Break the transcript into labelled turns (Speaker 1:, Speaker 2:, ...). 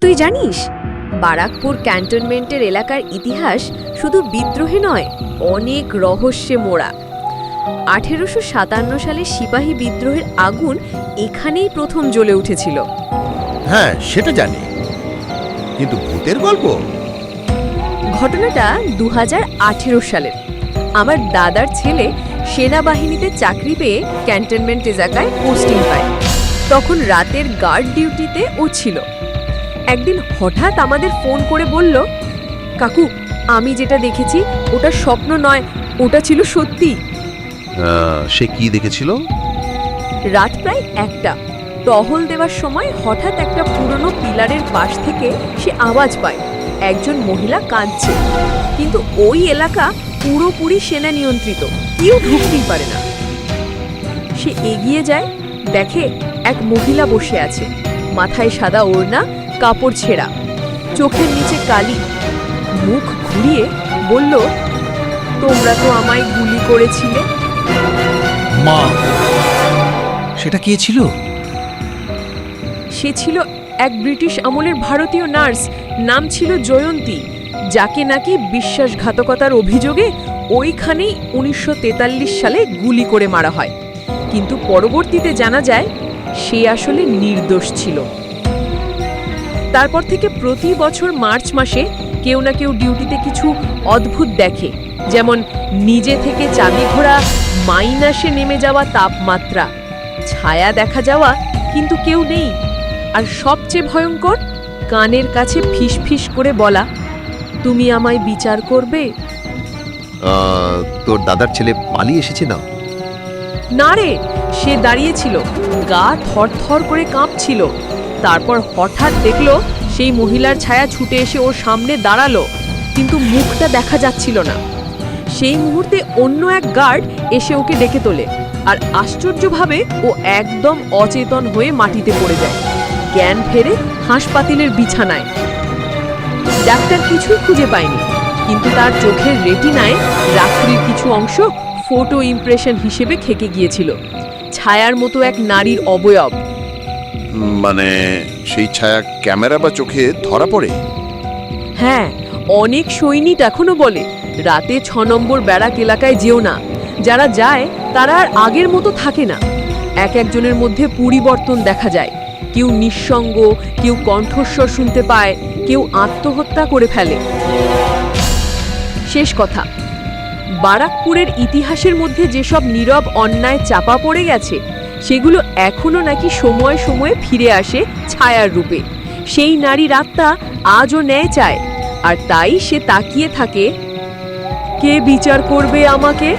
Speaker 1: তুই জানিস বারাকপুর ক্যান্টনমেন্টের এলাকার ইতিহাস শুধু বিদ্রোহে নয় অনেক রহস্যে মোড়া। আঠেরোশো সাতান্ন সালে সিপাহী বিদ্রোহের আগুন এখানেই প্রথম জ্বলে উঠেছিল।
Speaker 2: হ্যাঁ সেটা জানি। কিন্তু ভূতের গল্প?
Speaker 1: ঘটনাটা দু হাজার আঠেরো সালের। আমার দাদার ছেলে সেনাবাহিনীতে চাকরি পেয়ে ক্যান্টনমেন্ট এলাকায় পোস্টিং পায়। তখন রাতের গার্ড ডিউটিতে ও ছিল। একদিন হঠাৎ আমাদের ফোন করে বলল কাকু আমি যেটা দেখেছি ওটা স্বপ্ন নয় ওটা ছিল সত্যি।
Speaker 3: সে কি দেখেছিল?
Speaker 1: রাত প্রায় একটা। টহল দেওয়ার সময় হঠাৎ একটা পুরনো পিলারের পাশ থেকে সে আওয়াজ পায়। একজন মহিলা কাঁদছে। কিন্তু ওই এলাকা পুরোপুরি সেনা নিয়ন্ত্রিত। কেউ ঢুকতেই পারে না। সে এগিয়ে যায় দেখে এক মহিলা বসে আছে। মাথায় সাদা ওড়না কাপড় ছেঁড়া। চোখের নিচে কালি। মুখ ঘুরিয়ে বলল তোমরা তো আমায় গুলি করেছিলে।
Speaker 4: মা সেটা কে ছিল?
Speaker 1: সে ছিল এক ব্রিটিশ আমলের ভারতীয় নার্স নাম ছিল জয়ন্তী যাকে নাকি বিশ্বাসঘাতকতার অভিযোগে ওইখানেই উনিশশো তেতাল্লিশ সালে গুলি করে মারা হয়। কিন্তু পরবর্তীতে জানা যায় সে আসলে নির্দোষ ছিল। তারপর থেকে প্রতি বছর মার্চ মাসে কেউ না কেউ ডিউটিতে কিছু অদ্ভুত দেখে যেমন নিজে থেকে চাবি ঘোরা মাইনাসে নেমে যাওয়া তাপমাত্রা। ছায়া দেখা যাওয়া কিন্তু কেউ নেই। আর সবচেয়ে ভয়ঙ্কর কানের কাছে ফিস ফিস করে বলা তুমি আমায় বিচার করবে?
Speaker 3: তোর দাদার ছেলে পালিয়ে এসেছে না?
Speaker 1: না রে সে দাঁড়িয়েছিল গা থরথর করে কাঁপছিল। তারপর হঠাৎ দেখল সেই মহিলার ছায়া ছুটে এসে ওর সামনে দাঁড়াল, কিন্তু মুখটা দেখা যাচ্ছিল না। সেই মুহূর্তে অন্য এক গার্ড এসে ওকে ডেকে তোলে আর আশ্চর্যভাবে ও একদম অচেতন হয়ে মাটিতে পড়ে যায়, জ্ঞান ফেরে হাসপাতালের বিছানায়। ডাক্তার কিছুই খুঁজে পায়নি, কিন্তু তার চোখের রেটিনায় রাত্রির কিছু অংশ ফটো ইমপ্রেশন হিসেবে খেকে গিয়েছিল, ছায়ার মতো এক নারীর অবয়ব।
Speaker 2: মানে সেই ছায়া ক্যামেরা বা চোখে ধরা পড়ে?
Speaker 1: হ্যাঁ অনেক সৈনিক এখনও বলে, রাতে ছ নম্বর ব্যারাক এলাকায় যেও না। যারা যায়, তারা আর আগের মতো থাকে না। এক একজনের মধ্যে পরিবর্তন দেখা যায়। কেউ নিঃসঙ্গ, কেউ কণ্ঠস্বর শুনতে পায়, কেউ আত্মহত্যা করে ফেলে। শেষ কথা, বারাকপুরের ইতিহাসের মধ্যে যেসব নীরব অন্যায় চাপা পড়ে গেছে সেগুলো এখনও নাকি সময় সময়ে ফিরে আসে ছায়ার রূপে। সেই নারীর আত্মা আজও ন্যায় চায়, আর তাই সে তাকিয়ে থাকে, কে বিচার করবে আমাকে?